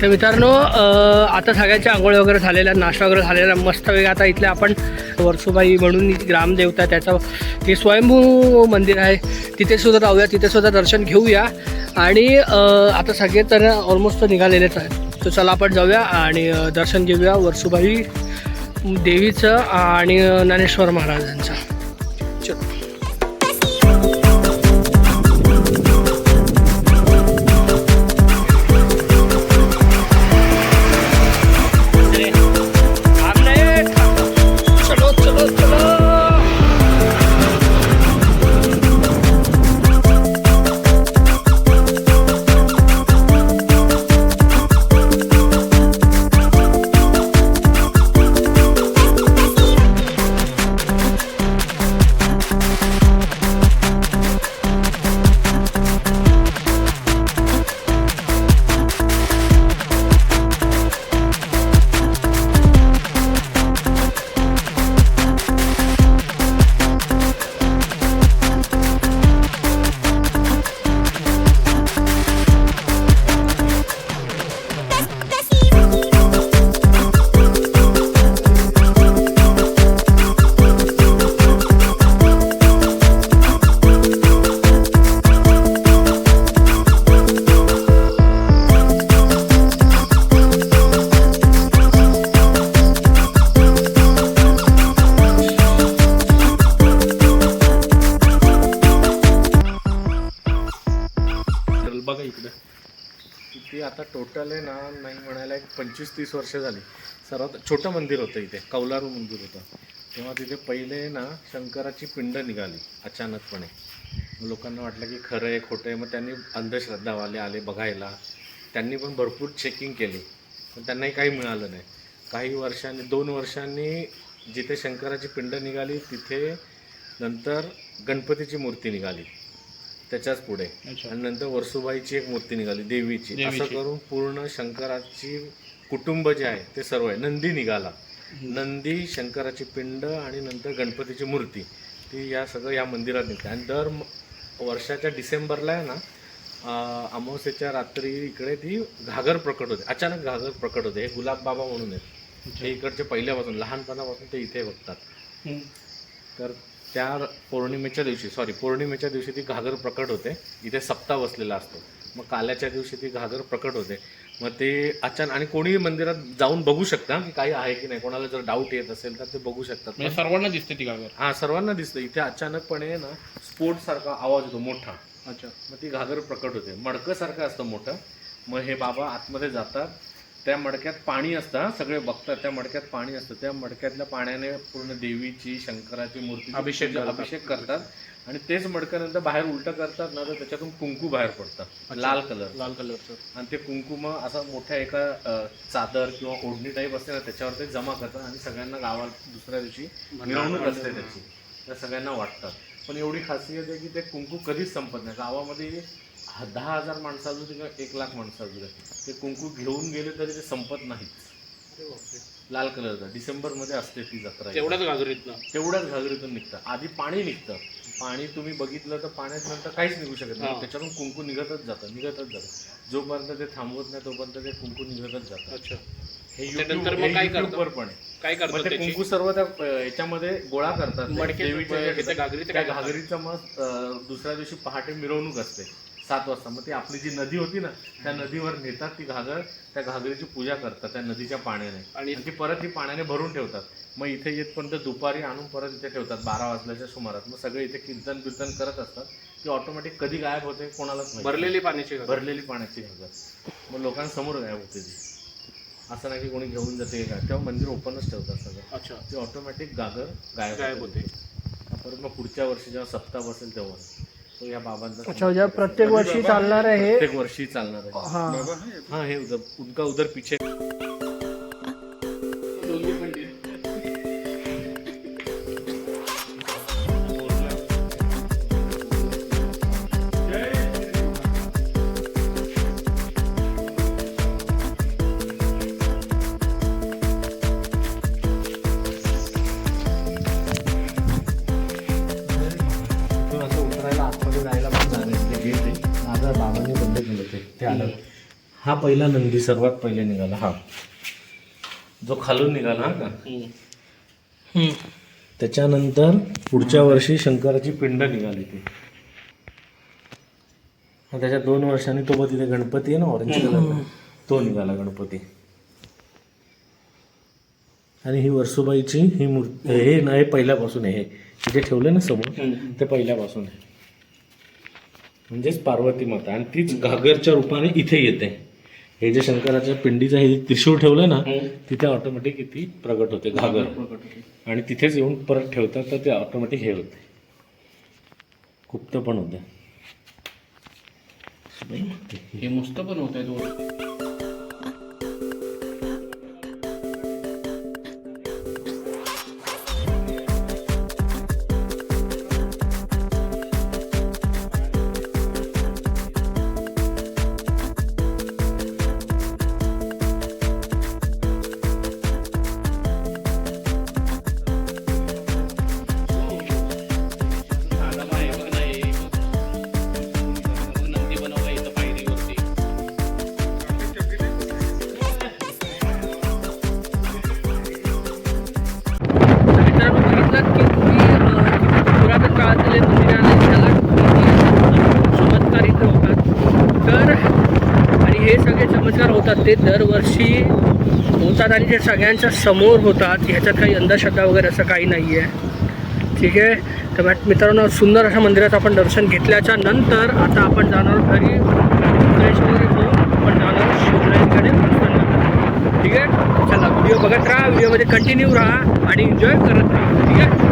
तर मित्रांनो आता सगळ्याच्या आंघोळ वगैरे झालेल्या नाश्ता वगैरे झालेला मस्त वेगळा आता इथल्या आपण वर्सुबाई म्हणून ग्रामदेवता आहे, त्याचं हे स्वयंभू मंदिर आहे. तिथे सुद्धा जाऊया तिथे सुद्धा दर्शन घेऊया. आणि आता सगळे तर ऑलमोस्ट निघालेलेच आहेत. तर चला आपण जाऊया आणि दर्शन घेऊया वर्सुबाई देवीचं आणि ज्ञानेश्वर महाराजांचं. आता टोटल आहे ना नाही म्हणायला एक पंचवीस तीस वर्ष झाली. सर्वात छोटं मंदिर होतं इथे कौलारू मंदिर होतं. तेव्हा तिथे पहिले ना शंकराची पिंड निघाली अचानकपणे. लोकांना वाटलं की खरं आहे खोटं आहे मग त्यांनी अंधश्रद्धावाले आले बघायला. त्यांनी पण भरपूर चेकिंग केली पण त्यांनाही काही मिळालं नाही. काही वर्षांनी दोन वर्षांनी जिथे शंकराची पिंड निघाली तिथे नंतर गणपतीची मूर्ती निघाली. त्याच्याच पुढे. अच्छा. आणि नंतर वर्सुबाईची एक मूर्ती निघाली देवीची. असं देवीची. करून पूर्ण शंकराची कुटुंब जे आहे ते सर्व आहे. नंदी निघाला. नंदी शंकराची पिंड आणि नंतर गणपतीची मूर्ती ती या सगळं या मंदिरात निघते. आणि दर म- वर्षाच्या डिसेंबरला आहे ना अं, अमावस्येच्या रात्री इकडे ती घागर प्रकट होते. अचानक घागर प्रकट होते. हे गुलाब बाबा म्हणून आहेत. हे इकडचे पहिल्यापासून लहानपणापासून ते इथे बघतात. तर त्या पौर्णिमेच्या दिवशी सॉरी पौर्णिमेच्या दिवशी ती घागर प्रकट होते. इथे सप्ताह बसलेला असतो. मग काल्याच्या दिवशी ती घागर प्रकट होते. मग ते अचानक आणि कोणी मंदिरात जाऊन बघू शकता की काही आहे की नाही. कोणाला जर डाऊट येत असेल तर ते बघू शकतात. म्हणजे सर्वांना दिसते ती घागर. हा सर्वांना दिसतं. इथे अचानकपणे ना स्फोट सारखा आवाज होतो मोठा. अच्छा. मग ती घागर प्रकट होते. मडकं सारखं असतं मोठं. मग हे बाबा आतमध्ये जातात. त्या मडक्यात पाणी असतं हा, सगळे बघतात त्या मडक्यात पाणी असतं. त्या मडक्यातल्या पाण्याने पूर्ण देवीची शंकराची मूर्ती अभिषेक. अभिषेक करतात. आणि तेच मडकं नंतर बाहेर उलटं करतात ना तर त्याच्यातून कुंकू बाहेर पडतं लाल कलर लाल कलरचं. आणि ते कुंकू मग असं मोठ्या एका चादर किंवा ओढणी टाईप असते ना त्याच्यावर ते जमा करतात आणि सगळ्यांना गावात दुसऱ्या दिवशी मिरवणूक असते त्याची. त्या सगळ्यांना वाटतात पण एवढी खासियत आहे की ते कुंकू कधीच संपत नाही. गावामध्ये दहा हजार माणसं असू दे किंवा एक लाख माणसं असू दे ते कुंकू घेऊन गेले तरी ते संपत नाहीत. लाल कलरचा. डिसेंबरमध्ये असते ती जत्रा. तेवढ्याच घागरीत ना तेवढ्याच घागरीतून निघतं. आधी पाणी निघतं. पाणी तुम्ही बघितलं तर पाण्यात नंतर काहीच निघू शकत नाही. हा. त्याच्यातून कुंकू निघतच जातं निघतच जातं. जोपर्यंत ते थांबवत नाही तोपर्यंत ते कुंकू निघतच जातं. अच्छा. हे मग हे काय करतात? पण काय करतात ते कुंकू सर्व त्या याच्यामध्ये गोळा करतात. ते मडके- घागरीचं मग दुसऱ्या दिवशी पहाटे मिरवणूक असते. सात वाजता. मग ती आपली जी नदी होती ना त्या नदीवर नेतात ती घागर त्या घागरीची पूजा करतात त्या नदीच्या पाण्याने. आणि ती परत ती पाण्याने भरून ठेवतात. मग इथे येतपर्यंत दुपारी आणून परत इथे ठेवतात बारा वाजल्याच्या सुमारात. मग सगळे इथे कीर्तन बिर्तन करत असतात. ती ऑटोमॅटिक कधी गायब होते कोणालाच भरलेली पाण्याची भरलेली पाण्याची घागर. मग लोकांसमोर गायब होते ती. असं नाही की कोणी घेऊन जाते काय तेव्हा मंदिर ओपनच ठेवतात सगळं. अच्छा. ती ऑटोमॅटिक गागर गायब गायब होते. होते. परत मग पुढच्या वर्षी जेव्हा सप्ताह बसेल तेव्हा. तो या बाबांचा अच्छा म्हणजे प्रत्येक वर्षी चालणार आहे प्रत्येक वर्षी चालणार आहे. हा. हाँ हे उधर उनका उधर पीछे उतरायला आतमध्ये जायला पण जागा आहे. ते गेट आहे. माझा बाबांनी बंद केलं ते. ते आलं. हा पहिला नंदी सर्वात पहिले निघाला. हा. जो खालून निघाला हा का. त्याच्यानंतर पुढच्या वर्षी शंकराची पिंड निघाली ती. त्याच्या दोन वर्षांनी तो बघ तिथे गणपती आहे ना ऑरेंज कलर तो निघाला गणपती. आणि ही वर्सुबाईची ही मूर्ती हे ना हे पहिल्यापासून आहे. हे. तिथे ठेवलं ना समोर ते पहिल्यापासून आहे. म्हणजेच पार्वती माता. आणि तीच घागरच्या रूपाने इथे येते. हे जे शंकराच्या पिंडीचं हे त्रिशूळ ठेवलं ना तिथे ऑटोमॅटिक ती प्रगट होते घागर. आणि तिथेच येऊन परत ठेवतात तर ते ऑटोमॅटिक हे होते. गुप्त पण होते. हे मस्त पण होत आहे ते दरवर्षी होतात आणि ते सगळ्यांच्या समोर होतात ह्याच्यात काही अंधश्रद्धा वगैरे असं काही नाही आहे ठीक आहे? तर मॅ- मित्रांनो सुंदर अशा मंदिराचं आपण दर्शन घेतल्याच्या नंतर आता आपण जाणार घरी फ्रेश वगैरे आपण जाणार शिवरायांकडे ठीक आहे? चला व्हिडिओ बघत राहा व्हिडिओमध्ये कंटिन्यू राहा आणि एन्जॉय करत राहा. ठीक आहे?